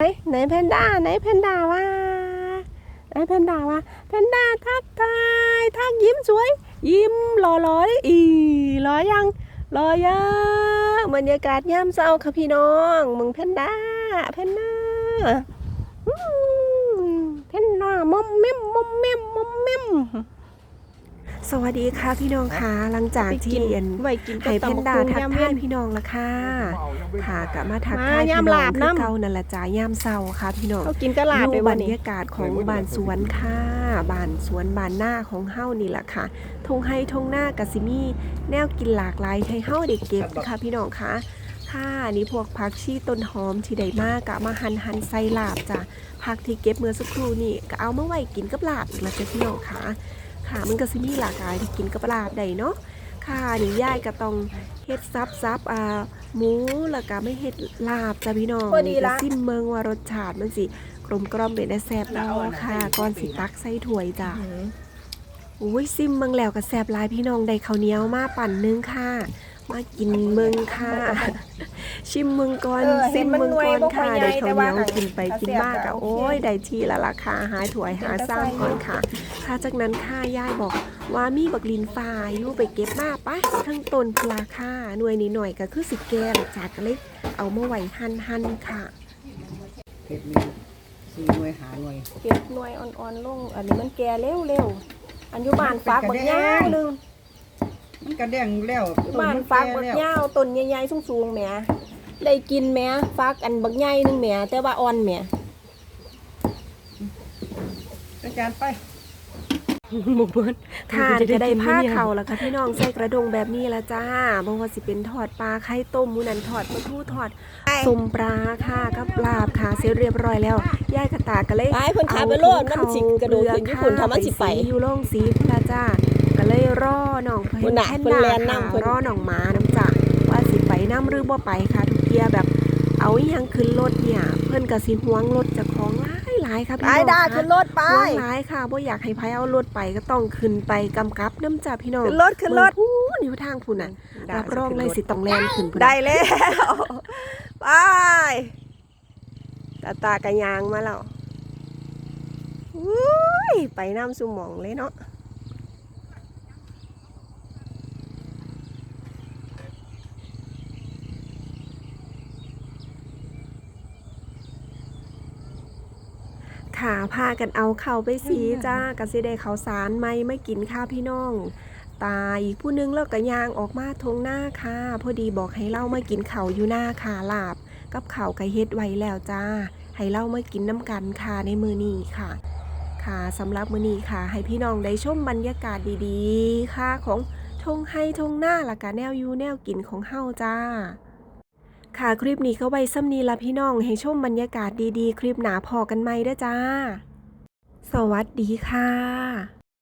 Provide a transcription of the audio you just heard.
ไหนไหนแพนด้าไหนแพนด้าว่าไหนแพนด้าว่าแพนด้าทักทายทักยิ้มสวย ยิ้มหล่อหล่ออีหล่อยังหล่อยังบรรยากาศย่ำเศร้าค่ะพี่น้องมึงแพนด้าแพนด้าแพนด้ามอมเมมมอมเมมมอมเมม สวัสดีค่ะพี่น้องค่ะหลังจากที่เรียนไว้กินกับให้แพนด้าตำบักทักหุ่งทายยำพี่น้องละค่ะค่ะกลับมาทักมาทายพี่ยามน้หอลางบคือน้ำเก่านั่นละจ้ายามเศร้าค่ะพี่น้องเขากินกะลาดดูไปบวัรนรนี้ยากาศของบ้านสวนค่ะบ้านสวนบ้านหน้าของเฮานี่แหละค่ะทงให้ทงหน้ากะสิมีแนวกินหลากหลายให้เฮาได้เก็บค่ะพี่น้องค่ะค่ะนี่พวกผักชีต้นหอมที่ได้มากกะมาหั่นหั่นใส่ลาบจ้ะผักที่เก็บเมื่อสักครู่นี่ก็เอามาไว้กินกับลาบอีกแล้วจ้ะพี่น้องค่ะ ค่ะมันก็สิมีหลากหลายที่กินกับลาบได้เนาะค่ะนี่ยายก็ต้องเฮ็ดซับซับอ่าหมูแล้วก็ไม่เฮ็ดลาบจ้ะพี่น้องพอดีละนี่ก็ซิมเมืองว่ารสชาติมันสิกลมกล่อมเป็นได้แซ่บแล้วค่ะก่อนสิตักใส่ถ้วยจ้ะอุ้ยซิมเมืองแล้วก็แซ่บหลายพี่น้องได้ข้าวเหนียวมาปั่นนึงค่ะ มากินเมืองค่ะ ชิมเมืองก่อนเออเห็ซินมมันเมืองก่อนหน่วยบ่ค่ค่ะอยใหญ่ได้ข้าวเหนียวแต่ว่ากินไปกินมากแซ่อะบอะโอ้ยได้ทีละราคาหาถ้วยหาซ้ำก่อนค่ะค่ะจากนั้นค่ะยายบอกว่ามีบักลินฟ้าอยู่ไปเก็บมาปะทั้งต้นพลาค่ะหน่วยนี้หน่อยก็คือสิแกงจากก็เลยเอามาไว้หั่นหั่นๆค่ะเห็ดมีสี่หน่วยหาหน่วยเก็บหน่วยอ่อนๆลงอันนี้มันแก่เร็วเร็วๆอันอยู่บ้านฟักบักยาวหนึง มันกระแดงแล้วอยู่บ้านฟักบักยาวต้นใหญ่ๆสูงๆแหมได้กินแหมฟักอันบักใหญ่หนึงแหมแต่ว่าอ่อนแหมอาจารย์ไป หมูเบิ้ลค่ะจะได้ผ้าเข่าแล้วค่ะพี่น้องใส่กระดงแบบนี้ละจ้าบ่ว่าสิเป็นทอดปลาไข่ต้มหมูนันทอดปลาทูทอดสมปลาค่ะกับลาบค่ะเสร็จเรียบร้อยแล้วยายกระตาก็เลยไปเพิ่นขายไปโลดน้ำสิกระโดดขึ้นญี่ปุ่นทำมันสิไปสีอยู่โล่งสีพุ่นละจ้าก็เลยรอน้องเพิ่พุ่นน่ะแพนเพิ่นด้าแล่นค่ะนำเพิ่นรอน้องหมาน้ำจ้าว่าสิไปน้ำหรือบ่ไปค่ะ ทุกเทียแบบเอาอีหยังขึ้นรถเนี่ย เพิ่นก็สิห่วงรถเจ้าของ หลายหลายๆค่ะไปพี่น้องด่าค่ะขึ้นรถไปห่วงหลายค่ะบ่อยากให้ไผเอารถไปก็ต้องขึ้นไปกำกับน้ำจ่าพี่น้องขึ้นรถขึ้นรถเบิ่งพู้นิ้วทางคุณน่ะรับรองเลยสิต้องแลนขึ้นพุ่นน่ะได้แล้วไปตาตากระยางมาแล้วอุ้ยไปน้ำสุหมองเลยเนาะ ค่ะพากันเอาเข่าวไปสีจ้ากสิได้เขาวสารไม่ไม่กินข้าวพี่น้อง ตาอีกผู้นึงแล้วก็ยางออกมาทงหน้าค่ะ พอดีบอกให้เล่ามากินเขาวอยู่หน้าค่ะลาบ กับเขาวไก่เฮ็ดไว้แล้วจ้า ให้เล่ามากินน้ำกันค่ะในมือนี้ค่ะ ค่ะสำหรับมือนี้ค่ะ ให้พี่น้องได้ชมบรรยากาศดีๆ ค่ะของทงไฮทงหน้าและกะแนวอยูแนวกินของเฮาจ้า ค่ะคลิปนี้ก็ไว้ซ้ำนี้ละพี่น้องให้ชมบรรยากาศดีๆ คลิปหนาพอกันไหมเด้อจ้า สวัสดีค่ะ